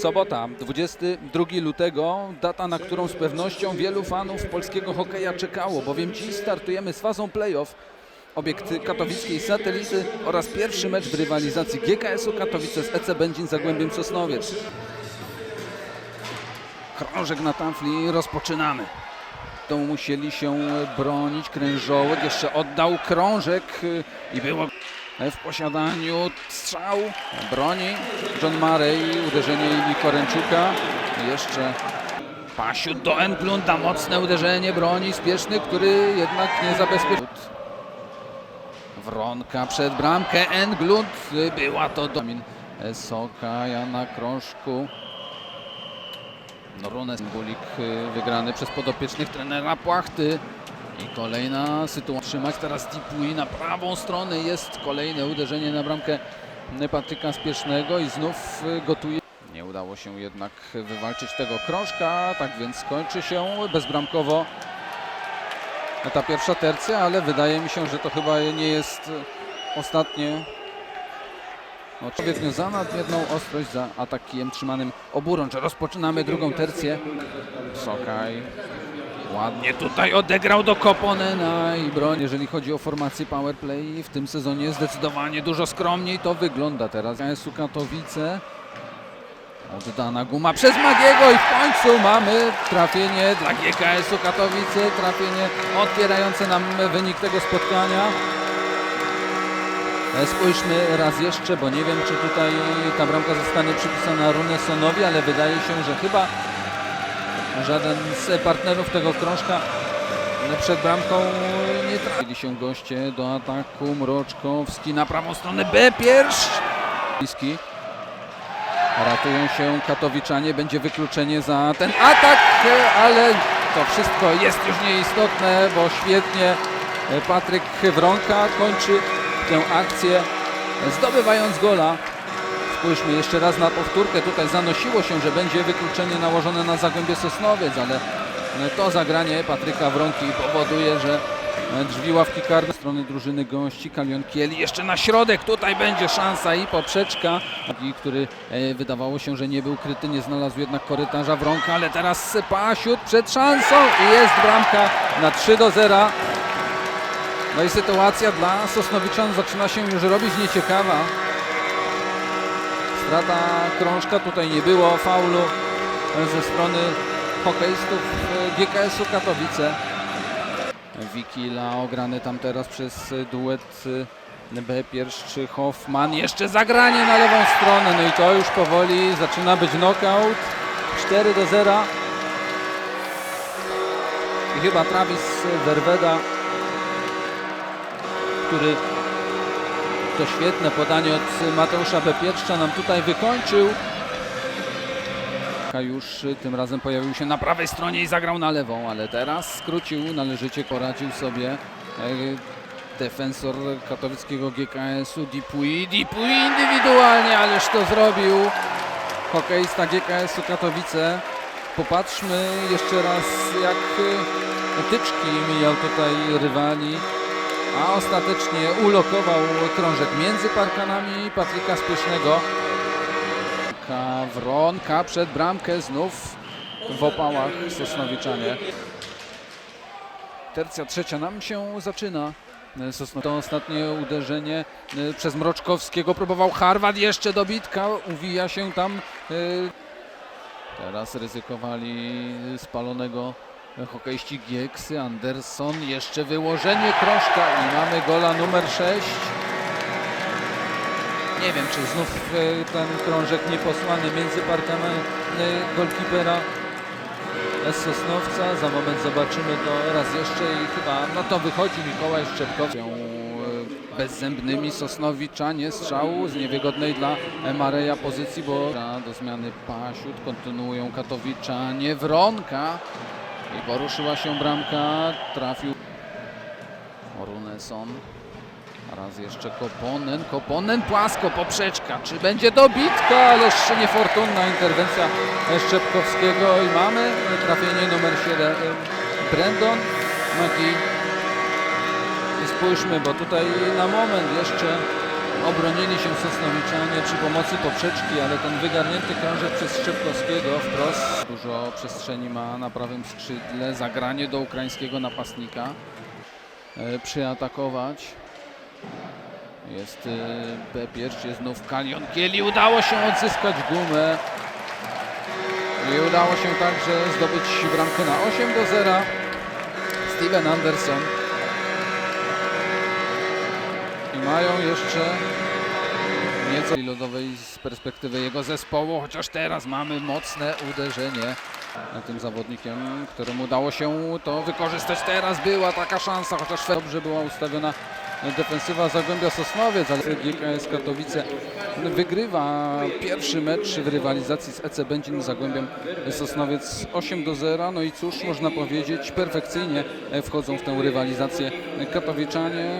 Sobota, 22 lutego, data, na którą z pewnością wielu fanów polskiego hokeja czekało, bowiem dziś startujemy z fazą playoff. Obiekt katowickiej satelity oraz pierwszy mecz w rywalizacji GKS-u Katowice z EC Będzin Zagłębiem Sosnowiec. Krążek na tafli, rozpoczynamy. To musieli się bronić, krężołek jeszcze oddał krążek i było w posiadaniu strzał, broni John Murray, uderzenie Ili Koręczuka. Jeszcze Pasiut do Englunda, mocne uderzenie broni spieszny, który jednak nie zabezpieczył. Wronka przed bramkę, Englund, była to Domin Soka, Jana Krążku. Runes Gulik y, wygrany przez podopiecznych trenera Płachty. I kolejna sytuacja. Trzymać teraz Dipui na prawą stronę. Jest kolejne uderzenie na bramkę Patryka Spiesznego i znów gotuje. Nie udało się jednak wywalczyć tego krążka, tak więc kończy się bezbramkowo ta pierwsza tercja, ale wydaje mi się, że to chyba nie jest ostatnie Odpowiednio za nadmierną ostrość za atakiem trzymanym oburącz. Rozpoczynamy drugą tercję. Sokaj ładnie tutaj odegrał do Koponena i broń. Jeżeli chodzi o formację powerplay w tym sezonie zdecydowanie dużo skromniej to wygląda teraz. KSU Katowice. Oddana guma przez Magiego i w końcu mamy trafienie dla GKS-u Katowice. Trafienie otwierające nam wynik tego spotkania. E, Spójrzmy raz jeszcze, bo nie wiem, czy tutaj ta bramka zostanie przypisana Runesonowi, ale wydaje się, że chyba żaden z partnerów tego krążka przed bramką nie trafili się goście do ataku. Mroczkowski na prawą stronę B. Bliski. Ratują się katowiczanie, będzie wykluczenie za ten atak, ale to wszystko jest już nieistotne, bo świetnie Patryk Wronka kończy tę akcję, zdobywając gola. Spójrzmy jeszcze raz na powtórkę. Tutaj zanosiło się, że będzie wykluczenie nałożone na Zagłębie Sosnowiec, ale to zagranie Patryka Wronki powoduje, że drzwi ławki karne strony drużyny gości Kalion Kieli jeszcze na środek. Tutaj będzie szansa i poprzeczka, który e, wydawało się, że nie był kryty, nie znalazł jednak korytarza Wronka, ale teraz Pasiut przed szansą i jest bramka na 3 do 0. No i sytuacja dla Sosnowiczan zaczyna się już robić nieciekawa. Strata krążka, tutaj nie było faulu ze strony hokeistów GKS-u Katowice. Wikila ograny tam teraz przez duet B pierwszy Hoffman. Jeszcze zagranie na lewą stronę. No i to już powoli zaczyna być knockout. 4 do 0. I chyba Travis Werweda który to świetne podanie od Mateusza Bepieczcza nam tutaj wykończył. Już tym razem pojawił się na prawej stronie i zagrał na lewą, ale teraz skrócił, należycie poradził sobie e, defensor katowickiego GKS-u Dipui. Dipui indywidualnie, ależ to zrobił hokeista GKS-u Katowice. Popatrzmy jeszcze raz jak e, tyczki mijał tutaj rywali a ostatecznie ulokował krążek między parkanami Patryka Spiesznego. Wronka przed bramkę znów w opałach Sosnowiczanie. Tercja trzecia nam się zaczyna. To ostatnie uderzenie y, przez Mroczkowskiego próbował Harward jeszcze dobitka, uwija się tam. y, Teraz ryzykowali spalonego hokeiści Gieksy, Anderson, jeszcze wyłożenie krążka i mamy gola numer 6. Nie wiem, czy znów e, ten krążek nieposłany między parkami e, golkipera Sosnowca. Za moment zobaczymy to raz jeszcze i chyba no to wychodzi Mikołaj Szczepkowski. Są, e, Bezzębnymi Sosnowiczanie strzał z niewygodnej dla Mareja pozycji, bo do zmiany Pasiut kontynuują Katowiczanie. Wronka i poruszyła się bramka, trafił Runeson. Raz jeszcze Koponen, Koponen płasko, poprzeczka. Czy będzie dobitka? Ależ niefortunna interwencja Szczepkowskiego i mamy trafienie numer 7. Brandon Maki. I spójrzmy, bo tutaj na moment jeszcze Obronili się Sosnowiczanie przy pomocy poprzeczki, ale ten wygarnięty krążek przez Szczepkowskiego wprost. Dużo przestrzeni ma na prawym skrzydle. Zagranie do ukraińskiego napastnika. E, Przyatakować. Jest e, Bepierz, jest znów Kalion Kieli. Udało się odzyskać gumę. I udało się także zdobyć bramkę na 8 do 0. Steven Anderson. Mają jeszcze nieco lodowej z perspektywy jego zespołu, chociaż teraz mamy mocne uderzenie tym zawodnikiem, któremu udało się to wykorzystać. Teraz była taka szansa, chociaż dobrze była ustawiona defensywa Zagłębia Sosnowiec, ale GKS Katowice wygrywa pierwszy mecz w rywalizacji z EC Będzin Zagłębiem Sosnowiec 8 do 0. No i cóż można powiedzieć, perfekcyjnie wchodzą w tę rywalizację Katowiczanie.